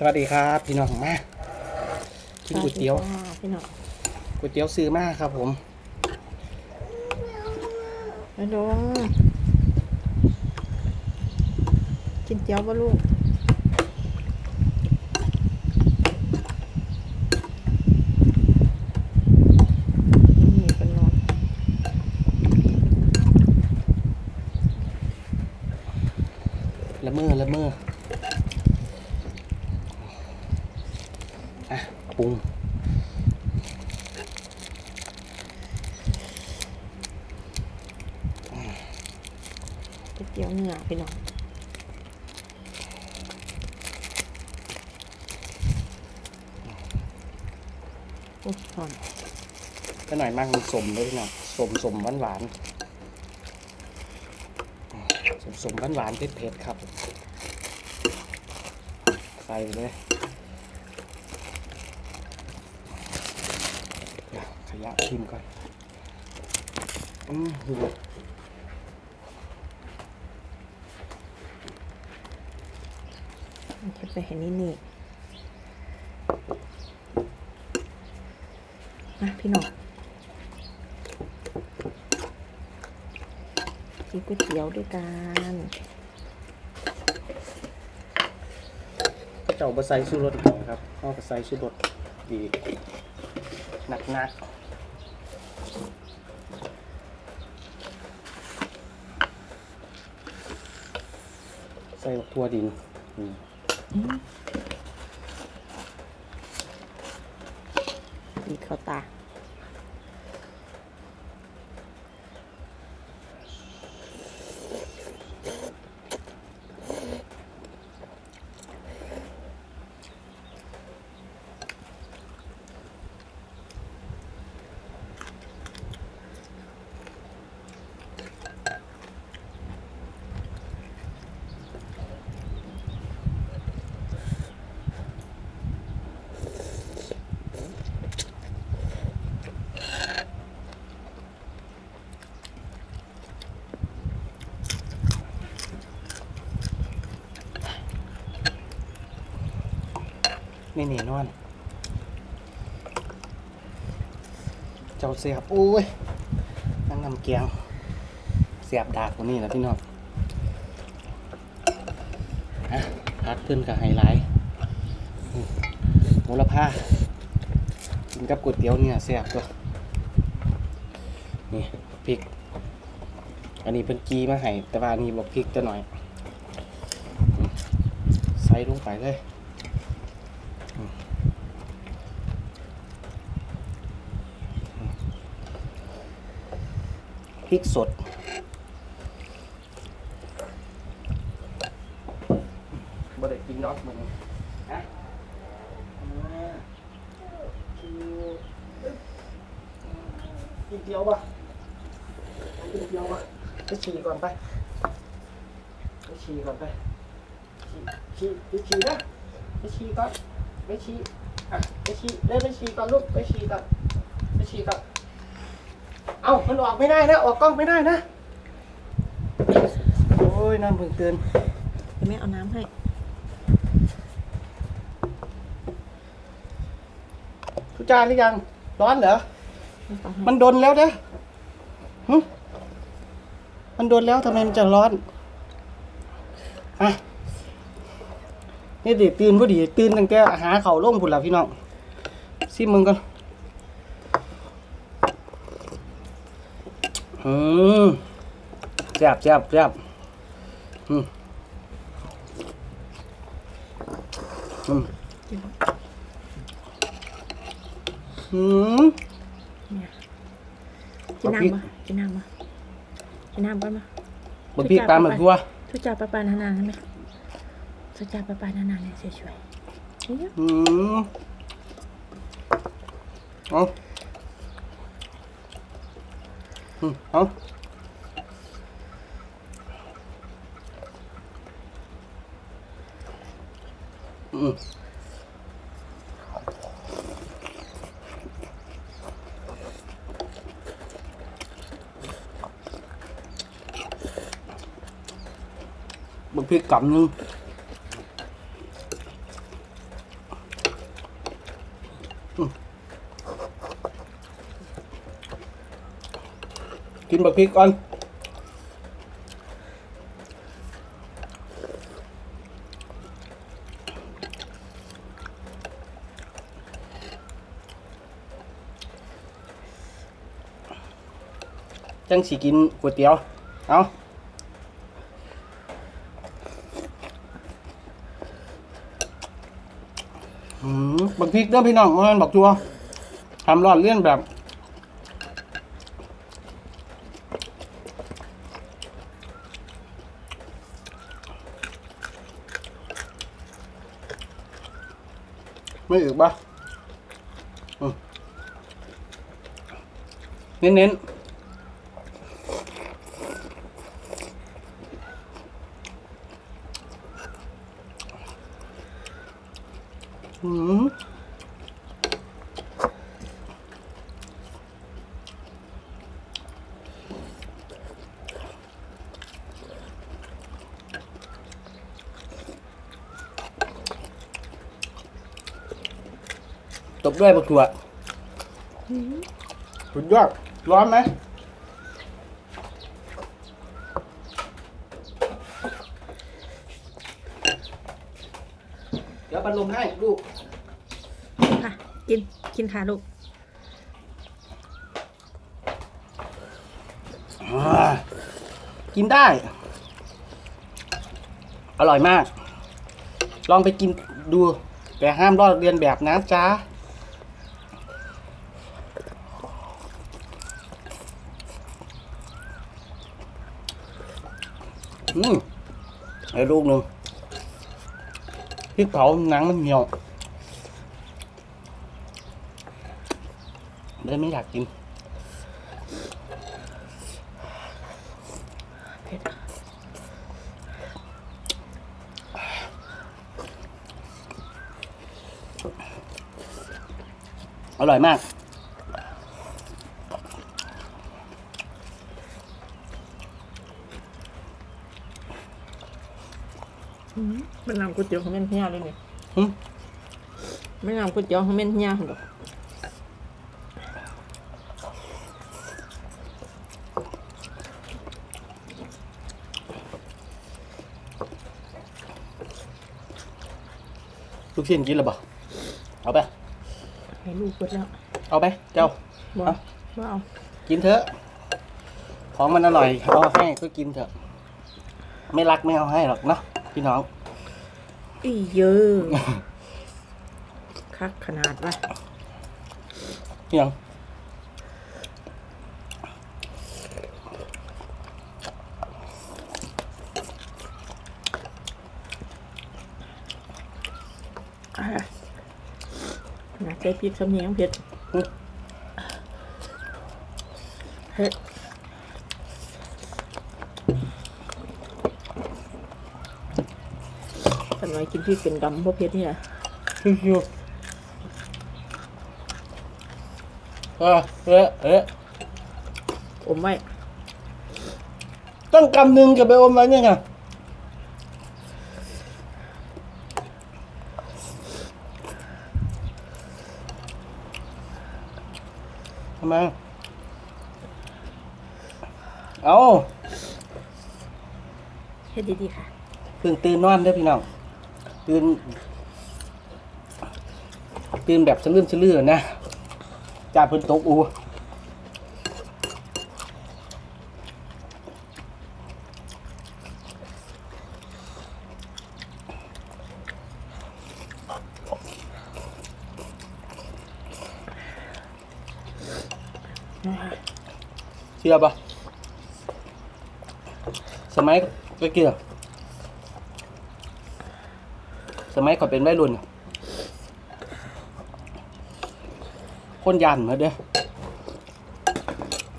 สวัสดีครับพี่น้องมากินก๋วยเตี๋ยวสสดีค่ะพี่น้องก๋วยเตี๋ยวซื้อมาครับผมมาดูกินเตี๋ยวบ่ลูกนี่เป็นนอนละเมอละเมออะปรุง ก๋วยเตี๋ยวเนื้อพี่น้องโอ้ยหอน ก็หน่อย มากมันสมเลยพี่น้องสมสมหวานหวานสมสมหวานหวานเผ็ดเผ็ดครับ ใส่ไปเลยขยะทิมก่อนอืมหูมันจะไปเห็นนี่นี่มาพี่หนองกินก๋วย เตี๋ยวด้วยกันเจ้าบะไซสูรสอีกครับเอาบะไซสูรสดีหนักหนักๆใส่ทั่วดินอืมอีกเข้าตา นี่นี่นอน เจ้าเสียบโอ้ยนั่งนำเกียง เสียบดากกว่านี้นะพี่น้องอะพักขึ้นกับไฮไลท์มูลค่ากินกับก๋วยเตี๋ยวเนี่ยเสียบตัวนี่พริก อันนี้เป็นกีมาให้แต่ว่านี้บอกพริกจะหน่อย ใส่ลงไปเลย พริกสด บ่ได้กินดอกมึงฮะอ่ากินเกี๊ยวปะกินเกี๊ยวปะไปฉี่ก่อนไปไปฉี่ก่อนไปฉี่ฉี่ไปฉี่นะไปฉี่ก่อน ไปฉี่อะไปฉี่เดินไปฉี่ก่อนลูกไปฉี่ก่อนไปฉี่ก่อนเอ้ามันออกไม่ได้นะ ออกกล้องไม่ได้นะ โอ้ยน้ำเพิ่งเตือนเดี๋ยวแม่เอาน้ำให้ ทุจานหรือยัง ร้อนเหรอไม่ต้องให้มันโดนแล้วเด้อหึมันโดนแล้วทำไมมันจะร้อน อะ นี่ดิตื่นพอดี ตื่นตั้งแต่หาเข่าวลงพุ่นละพี่น้องซิมึงกันอืมแซ่บแซ่บแซ่บอืมอืมอืมกินน้ำมากินน้ำมากินน้ำกันมาบนพี่ตามเหมือนทัวทุจ่าปลาปลานานๆใช่ไหม ทุจ่าปลาปลานานๆเนี่ยช่วยๆอืมเอาอืมเอาอืมบักพริกกำนึง กินบักพริกก่อนจังสิกินก๋วยเตี๋ยว เอาอืมบักพริกเด้อพี่น้องมันบักตัวทำรอดเลี่ยนแบบ ไม่อึกปะอืมเน้นๆ อืมต บด้วยบักถั่วสุดยอดร้อนไหมเดี๋ยวปัดลมให้ลูก ค่ะ กิน กินค่ะลูกอ่ากินได้ อร่อยมาก ลองไปกินดู แต่ห้ามลอกเรียนแบบนะจ๊ะ อืมไอ้ลูกหนึ่งพริกเผาหนังมันเหนียวเลยไม่อยากกินเผ็ดอร่อยมาก อืมเป็นน้ำ ก๋วยเตี๋ยวของแม่นเฮียเลยเนี่ยหึ ไม่น้ำก๋วยเตี๋ยวของแม่นเฮียหรอกลูกชิ้นกินหรือเปล่าเอาไป ให้ลูกเปิดแล้วเอาไป เจ้าบ่เอาบ่เอากินเถอะ ของมันอร่อยเอาให้ก็กินเถอะ ไม่รักไม่เอาให้หรอกเนาะพี่น้อง อีเยอะคักขนาดว่าพี่น้องอะน่าใช้พริกสำเนียงเผ็ดเผ็ดแต่หน่อยกิน พริกเป็นกำเพราะเผ็ดนี่แหละชิวๆเออเออเอออมไว้ตั้งกำหนึ่งจะไปอมไว้เนี่ยไงทำไมเอาเฮ็ดดีๆค่ะ เพิ่งตื่นนอนเด้อพี่น้อง ตื่นตื่นแบบสลื่นสลื่นนะจากพิ่นตกอูเชื่อปะสมัยตะเกี่ยบ สมัยก่อนเป็นวัยรุ่นน่ะคนยันมาเด้อ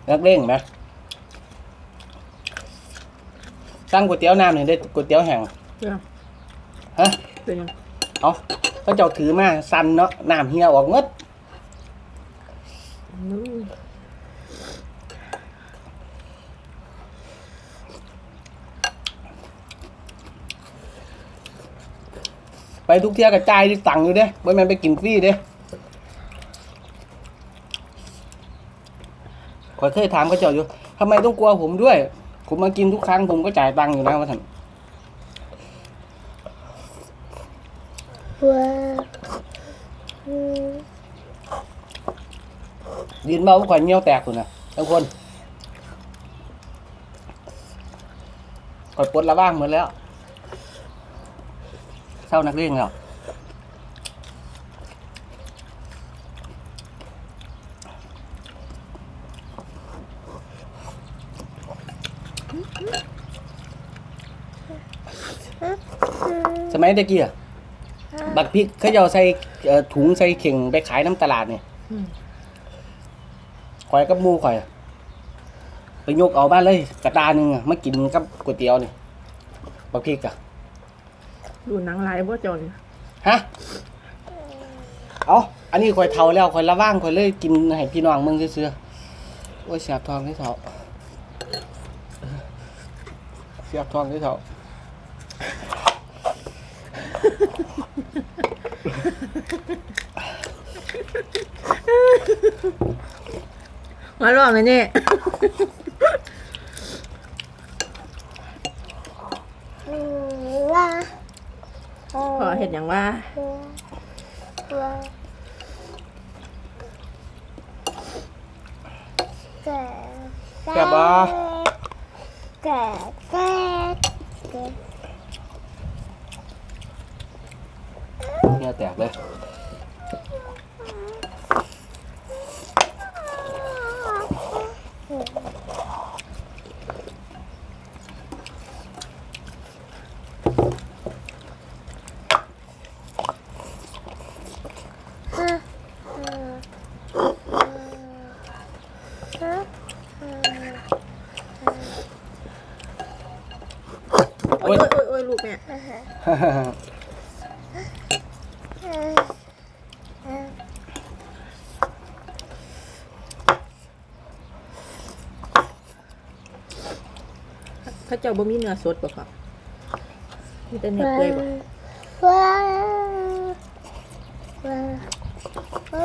นักเร่งไหมสั่งก๋วยเตี๋ยวน้ำหนึ่งได้ก๋วยเตี๋ยวแห้งเรื่องฮะเป็นยังเอาเขาเจ้าถือมาสั่นเนาะน้ำเหี่ยวออกเงด อืม ไปทุกเที่ยกระจายที่ตังค์อยู่เด้บ่แม่นไปกินฟรีเด้ขอยเคยถามเขาเจ้าอยู่ทำไมต้องกลัวผมด้วย ผมมากินทุกครั้งผมก็จ่ายตังค์อยู่นะว่าท่านว้าวอืมดินเบาข่อยเงี้ยวแตกคุณนะทุกคนขอยปลดละว่างหมดแล้ว เศร้านักเรียนแล้วสมัยตะกี้อะบักพริกเขาจะเอาใส่เอ่อถุงใส่เข่งไปขายน้ำตลาดเนี่ยอืม ข่อยกับหมูข่อยอะไปยกเอาบ้านเลย กระตาหนึ่งอะมากินกับก๋วยเตี๋ยวเนี่ยบักพริกอะ ดูหนังลายบ่จนฮะเอาอันนี้ข่อยเทาแล้วข่อยละว่างข่อยเลยกินให้พี่น้องมึงซื้อๆโอ้ยเสียบทองที่เทาเสียบทองที่เทามาลองเลยนี่อืมว้า พอเห็นอย่างว่าว้าแก่แก่บ่แก่แก่แก่เนี่ยแตกเลย ฮะฮะ โอ้ยโอ้ยโอ้ยลูกแม่เขาเจ้าบ่มีเนื้อสดบ่ครับมีแต่เนื้อเปื่อยบ่ว้า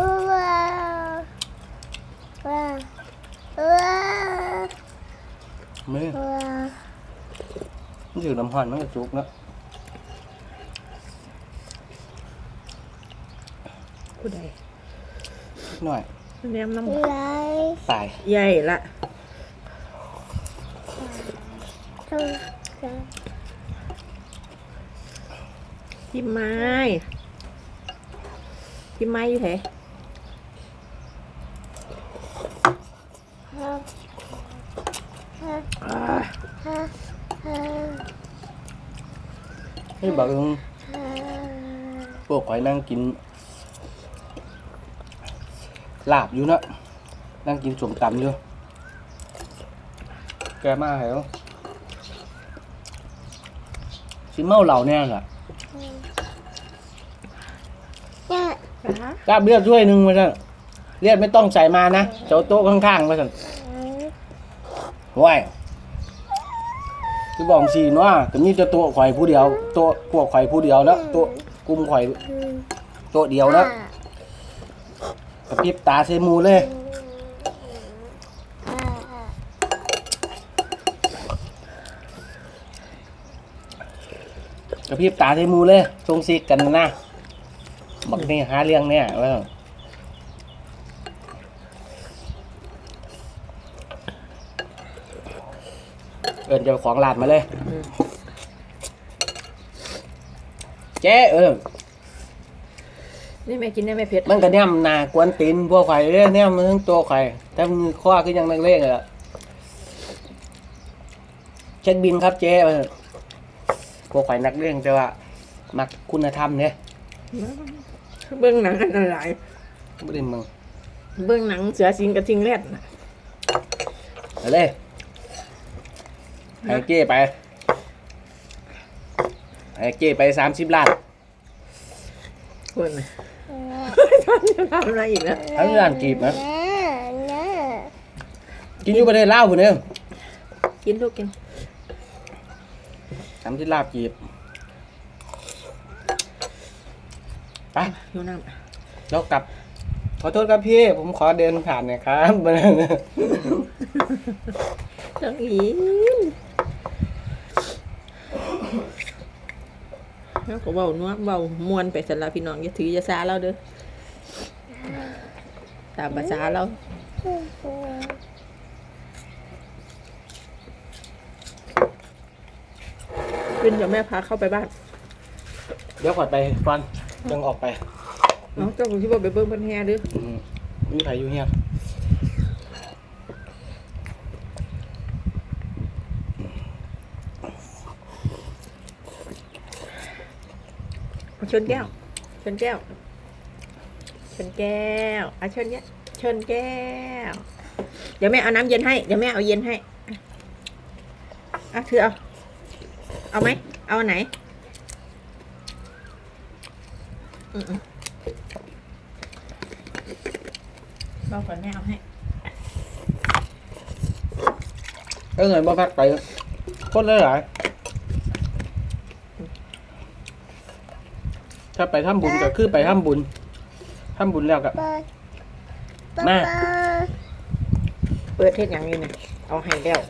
วว้าวว้าว มือว้าวมันถือน้ำหอนมันก็จุกเนาะผู้ใดนิดหน่อยแนมน้ำไหลตายใหญ่ละตรงกลางพี่ไม้พี่ไม้อยู่ไหน ฮะฮะ อ่า ฮะฮะ ให้บอกมึงฮะพวกข่อยนั่งกินลาบอยู่เนาะนั่งกินสมตำอยู่ แกมาเหรอสิเมาเหล่าแน่ล่ะเนี่ยอ่าลาบเลือดถ้วยหนึ่งมาสั่นเลือดไม่ต้องใส่มานะเจ้าโต๊ะข้างๆมาสั่นห้วย คือบอกสีเนาะแต่นี่จะโต๊ะข่อยผู้เดียวโต๊ะพวกข่อยผู้เดียวเนาะโต๊ะกลุ่มข่อยโต๊ะเดียวเนาะกระพริบตาใส่หมูเลยกระพริบตาใส่หมูเลยทรงซิกกันนะบักนี่หาเรื่องเนี่ยว่า อินเจ้าของร้านมาเลยอืมเจ๊เออ นี่แม่กินได้ไหมเผ็ดมันก็แนมหนากวนตีนพวกไข่เรื่องแนมมันทั้งตัวไข่แต่มือข้อก็ยังนักเลงเลยอะเช็คบินครับเจ๊ว่าซั่นพวกไข่นักเลงแต่ว่า มักคุณธรรมเนี่ยเบื้องหนังอันนั้นหลายไม่ได้มึงเบื้องหนังเสือสิงกระทิงแรดน่ะ เอาเลย ให้เจ๊ไปให้เจ๊ไปสามสิบล้านคนน่ะท่านจะทำอะไรอีกนะทั้งล้านกีบนะกินอยู่ประเทศลาวคนเดียวกินลูกกินสามสิบลาบกีบไปอยู่น้แล้วกลับ ขอโทษครับพี่ ผมขอเดินผ่านหน่อยครับจังอี แล้วก็เบานัวเบามวนไปสำหรับพี่น้องอย่าถืออย่าซาเราเด้อตามภาษาเราเป็นเดี๋ยวแม่พาเข้าไปบ้านเดี๋ยวก่อนไปฟันยังออกไป เนาะเจ้าคุณคิดว่าไปเบิ้งเพันแฮเด้ออืมมีไผอยู่เฮีย เอา ชนแก้ว ชนแก้ว ชนแก้วเอาชนเนี้ยชนแก้ว เดี๋ยวแม่เอาน้ำเย็นให้ เดี๋ยวแม่เอาเย็นให้อะถือเอา เอาไหม เอาอันไหนอืมๆรอก่อนแม่เอาให้ก็เลยบ่พักไปคนหลายๆ ถ้าไปทำบุญก็คือไปทำบุญทำบุญแล้วก็เปิดมา เปิดเทศอย่างนี้นะเอาให้แล้ว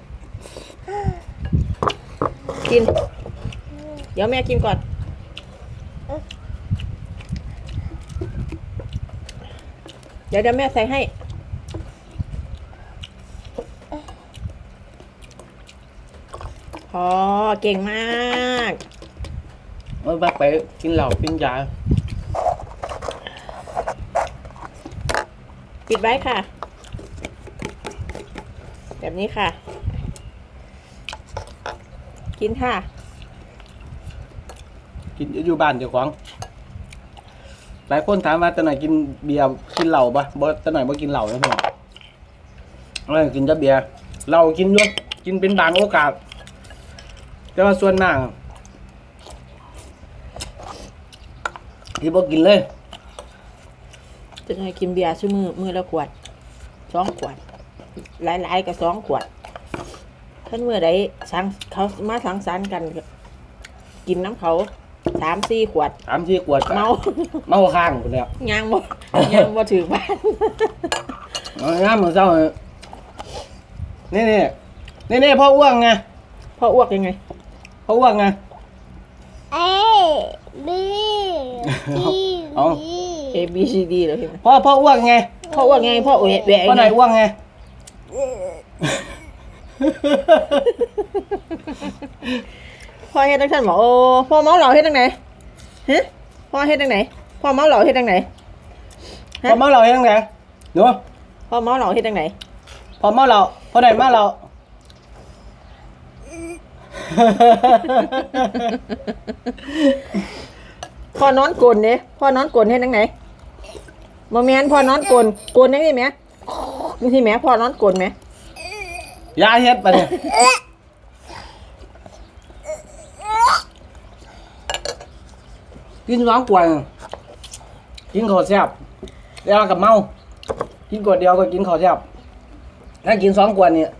กิน เดี๋ยวแม่กินก่อน เดี๋ยวเดี๋ยวแม่ใส่ให้พอเก่งมาก เมื่อพักไปกินเหล้ากินยาปิดไว้ค่ะ แบบนี้ค่ะ กินค่ะ กินอยู่บ้านเจ้าของหลายคนถามว่าตะหน่อยกินเบียร์กินเหล้าปะบ่ตะหน่อยบ่กินเหล้านะพี่น้องเออกินแต่เบียร์เหล้ากินด้วยกินเป็นบางโอกาส แต่ว่าส่วนมาก ที่บ่กินเลยจะให้กินเบียร์ชื่อมือมือละขวดสองขวด หลายๆก็สองขวดท่านเมื่อใดสังเขามาสังสรรค์กันก็กินน้ำเขาสามสี่ขวดสามที่ขวดก็เมาเมาข้างคนแล้วยางบ่ยางบ่ถือบ้านเอาน้ำมือเศร้าเนี่ยนี่นี่นี่นี่พ่ออ้วงไงพ่ออ้วกยังไงพ่ออ้วงไงเอบีซี เอาดี A B C D เลยใช่ไหมพ่อพ่ออ้วงไงพ่ออ้วกไงพ่อแหวะแหวะพ่อไหนไงอ้วงไง พ่อเฮ็ดจังซั่นบอกโอ้พ่อเมาเหล่าเฮ็ดจังไหนฮะพ่อเฮ็ดจังไหนพ่อเมาเหล่าเฮ็ดจังไหนฮะพ่อเมาเหล้ายังไงหนูพ่อเมาเหล่าเฮ็ดจังไหนพ่อเมาเหล้าพ่อไหนเมาเหล้า พ่อนอนกลนเด้พ่อนอนกลนเฮ็ดจังไหนบ่แม่นพ่อนอนกลนกลนจังซี่แหมจังซี่แหมพ่อนอนกลนแหมยาเฮ็ดปะเนี่ยกินสองขวดกินข้าวแซ่บแล้วกับเมา กินขวดเดียวก็กินข้าวแซ่บถ้ากินสองขวดเนี่ย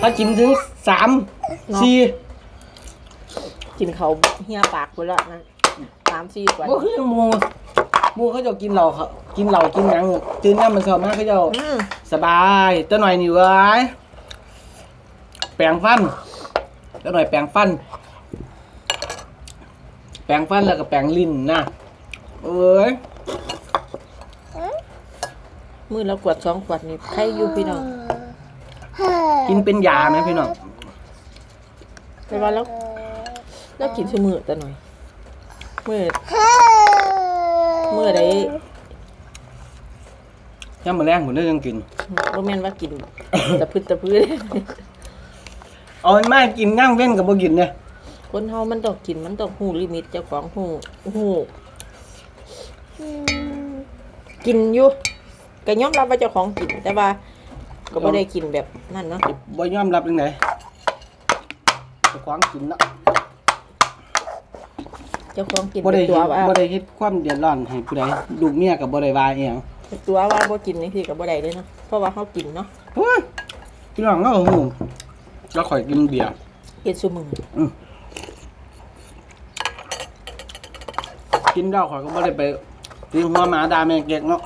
ถ้ากินถึงสามสี่กินเขาวเหี่ยปากพุ่นละนั่น 3 4กว่าก็คือหมูหมูเขาจะกินเหล้าเขากินเหล้ากินหยังตื่นน้ำมันเช้ามากเขาจะอืมสบายตัวหน่อยนี่เว้ยแปรงฟันตัวหน่อยแปรงฟัน แปรงฟันแล้วก็แปรงลิ้นนะเอ้ยมื้อละขวดสองขวดนี่ใครอยู่พี่น้องกินเป็นยาไหมพี่น้องแต่ว่าแล้วแล้วกินซุมื้อแต่หน่อย มื้อมื้อใดย่ำมาแรงผมได้ยังกินบ่แม่นว่ากิน ตะพึดตะพื้นเอามันมากินย่างเว้นกับบ่กินเนี่ยคนเฮามันต้องกินมันต้องฮู้ลิมิตเจ้าของฮู้ฮู้กินอยู่ก็ยอมรับว่าเจ้าของกินแต่ว่า ก็บ่ได้กินแบบนั่นเนาะบ่ยอมรับยังไงเจ้าของกินเนาะ เจ้าของกินบ่ได้ตัวว่าบ่ได้เฮ็ดความเดือดร้อนให้ผู้ใดลูกเมียก็บ่ได้ว่าอีหยังตัวว่าบ่กินนี่พี่ก็บ่ได้เด้เนาะเพราะว่าเฮากินเนาะพี่น้องเฮาหูแล้วข่อยกินเบียร์กินซุมื้ออือกินเหล้าข่อยก็บ่ได้ไปตีหัวหมาด่าแม่เก๊กเนาะ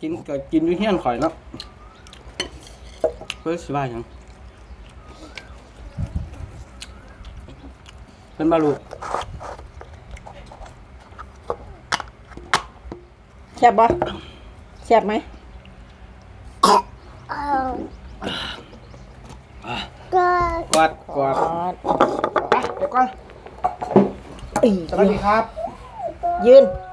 กินก็กินอยู่เฮียนข่อยเนาะเพิ่นสิว่าหยัง เป็นบาลูกแซ่บบ่แซ่บไหมเอาก็กอดกอดอ๋อไปเดี๋ยวก่อนอีสวัสดีครับ ยืนเ